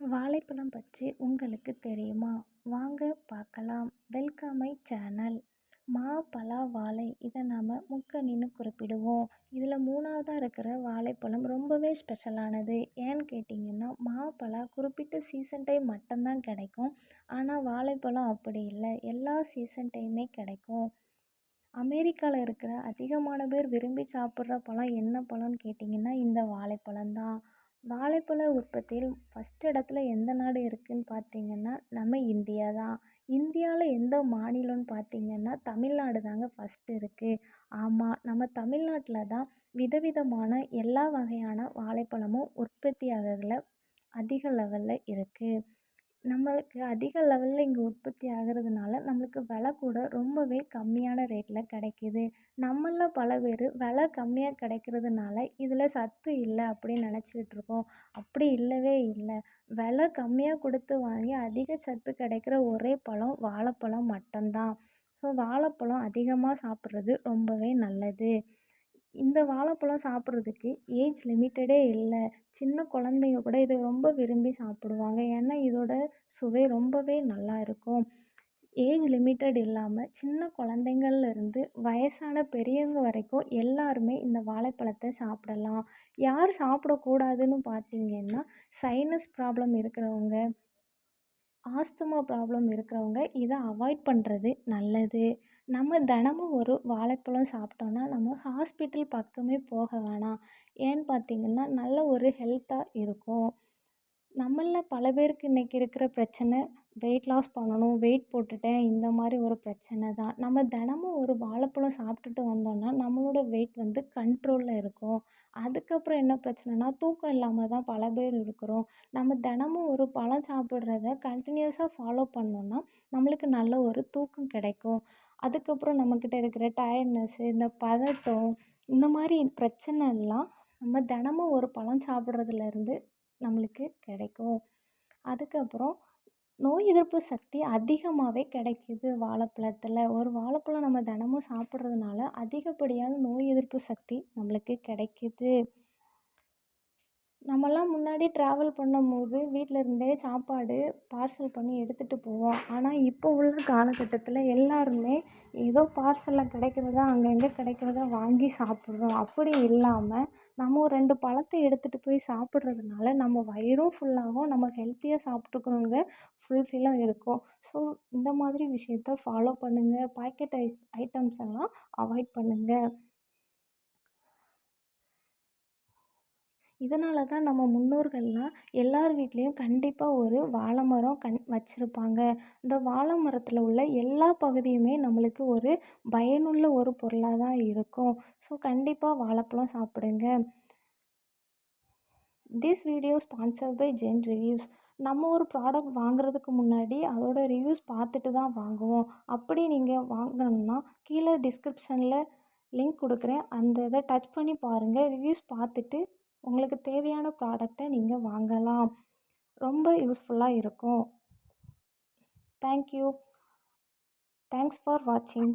வாழைப்பழம் பற்றி உங்களுக்கு தெரியுமா? வாங்க பார்க்கலாம். வெல்கம் மை சேனல் மா பலா வாழை. இதை நாம் முக்கணின்னு குறிப்பிடுவோம். இதில் மூணாவதாக இருக்கிற வாழைப்பழம் ரொம்பவே ஸ்பெஷலானது ஏன்னு கேட்டிங்கன்னா மா பலா குறிப்பிட்ட சீசன் டைம் மட்டும்தான் கிடைக்கும். ஆனால் வாழைப்பழம் அப்படி இல்லை. எல்லா சீசன் டைமே கிடைக்கும். அமெரிக்காவில் இருக்கிற அதிகமான பேர் விரும்பி சாப்பிட்ற பழம் என்ன பழம்னு கேட்டிங்கன்னா இந்த வாழைப்பழம் தான். வாழைப்பழ உற்பத்தியில் ஃபஸ்ட் இடத்துல எந்த நாடு இருக்குதுன்னு பார்த்தீங்கன்னா நம்ம இந்தியா தான். இந்தியாவில் எந்த மாநிலம்னு பார்த்தீங்கன்னா தமிழ்நாடு தாங்க ஃபஸ்ட்டு இருக்குது ஆமாம் நம்ம தமிழ்நாட்டில் தான் விதவிதமான எல்லா வகையான வாழைப்பழமும் உற்பத்தி ஆகிறதுல அதிக லெவலில் இருக்குது நம்மளுக்கு அதிக லெவலில் இங்கே உற்பத்தி ஆகிறதுனால நம்மளுக்கு விலை கூட ரொம்பவே கம்மியான ரேட்டில் கிடைக்கிது. நம்மளில் பல பேர் விலை கம்மியாக கிடைக்கிறதுனால இதில் சத்து இல்லை அப்படின்னு நினச்சிக்கிட்ருக்கோம் அப்படி இல்லவே இல்லை. விலை கம்மியாக கொடுத்து வாங்கி அதிக சத்து கிடைக்கிற ஒரே பழம் வாழைப்பழம் மட்டும்தான். ஸோ வாழைப்பழம் அதிகமாக சாப்பிட்றது ரொம்பவே நல்லது. இந்த வாழைப்பழம் சாப்பிட்றதுக்கு ஏஜ் லிமிட்டடே இல்லை. சின்ன குழந்தைங்க கூட இதை ரொம்ப விரும்பி சாப்பிடுவாங்க. ஏன்னா இதோட சுவை ரொம்பவே நல்லா இருக்கும். ஏஜ் லிமிட்டட் இல்லாமல் சின்ன குழந்தைங்கள்லேருந்து வயசான பெரியவங்க வரைக்கும் எல்லாருமே இந்த வாழைப்பழத்தை சாப்பிடலாம். யார் சாப்பிடக்கூடாதுன்னு பார்த்தீங்கன்னா சைனஸ் ப்ராப்ளம் இருக்கிறவங்க ஆஸ்துமா ப்ராப்ளம் இருக்கிறவங்க இதை அவாய்ட் பண்ணுறது நல்லது. நம்ம தினமும் ஒரு வாழைப்பழம் சாப்பிட்டோன்னா நம்ம ஹாஸ்பிட்டல் பக்கமே போக வேணாம். ஏன்னு பார்த்தீங்கன்னா நல்ல ஒரு ஹெல்த்தாக இருக்கும். நம்மளில் பல பேருக்கு இன்றைக்கி இருக்கிற பிரச்சனை வெயிட் லாஸ் பண்ணணும் வெயிட் போட்டுட்டேன் இந்த மாதிரி ஒரு பிரச்சனை தான். நம்ம தினமும் ஒரு வாழைப்பழம் சாப்பிட்டுட்டு வந்தோம்னா நம்மளோட வெயிட் வந்து கண்ட்ரோலில் இருக்கும். அதுக்கப்புறம் என்ன பிரச்சனைனா தூக்கம் இல்லாமல் தான் பல பேர் இருக்கிறோம். நம்ம தினமும் ஒரு பழம் சாப்பிட்றத கண்டினியூஸாக ஃபாலோ பண்ணோன்னா நம்மளுக்கு நல்ல ஒரு தூக்கம் கிடைக்கும். அதுக்கப்புறம் நம்மக்கிட்ட இருக்கிற டயர்ட்னஸ்ஸு இந்த பதட்டம் இந்த மாதிரி பிரச்சனைலாம் நம்ம தினமும் ஒரு பழம் சாப்பிட்றதுலேருந்து நம்மளுக்கு கிடைக்கும். அதுக்கப்புறம் நோய் எதிர்ப்பு சக்தி அதிகமாகவே கிடைக்கிது வாழைப்பழத்தில். ஒரு வாழைப்பழம் நம்ம தினமும் சாப்பிட்றதுனால அதிகப்படியான நோய் எதிர்ப்பு சக்தி நம்மளுக்கு கிடைக்கிது. நம்மலாம் முன்னாடி ட்ராவல் பண்ணும்போது வீட்டில் இருந்தே சாப்பாடு பார்சல் பண்ணி எடுத்துகிட்டு போவோம். ஆனால் இப்போ உள்ள காலகட்டத்தில் எல்லாருமே ஏதோ பார்சலில் கிடைக்கிறதா அங்கங்கே கிடைக்கிறத வாங்கி சாப்பிட்றோம். அப்படி இல்லாமல் நம்ம ஒரு ரெண்டு பழத்தை எடுத்துகிட்டு போய் சாப்பிட்றதுனால நம்ம வயிறும் ஃபுல்லாகும் நம்ம ஹெல்த்தியாக சாப்பிட்டுக்கணுங்க ஃபுல்ஃபில்லாக இருக்கும். ஸோ இந்த மாதிரி விஷயத்த ஃபாலோ பண்ணுங்கள் பாக்கெட் ஐஸ் ஐட்டம்ஸ் எல்லாம் அவாய்ட் பண்ணுங்கள் இதனால தான் நம்ம முன்னோர்கள்லாம் எல்லார் வீட்லேயும் கண்டிப்பாக ஒரு வாழை மரம் கண் வச்சுருப்பாங்க. இந்த வாழை மரத்தில் உள்ள எல்லா பகுதியுமே நம்மளுக்கு ஒரு பயனுள்ள ஒரு பொருளாக தான் இருக்கும். ஸோ கண்டிப்பாக வாழைப்பழம் சாப்பிடுங்க. This video sponsor by Zen reviews நம்ம ஒரு ப்ராடக்ட் வாங்குறதுக்கு முன்னாடி அதோட ரிவ்யூஸ் பார்த்துட்டு தான் வாங்குவோம். அப்படி நீங்கள் வாங்கணும்னா கீழே டிஸ்கிரிப்ஷனில் லிங்க் கொடுக்குறேன். அந்த இதை டச் பண்ணி பாருங்கள் ரிவ்யூஸ் பார்த்துட்டு உங்களுக்கு தேவையான ப்ராடக்டை நீங்கள் வாங்கலாம். ரொம்ப யூஸ்ஃபுல்லாக இருக்கும். தேங்க்யூ தேங்க்ஸ் ஃபார் வாட்சிங்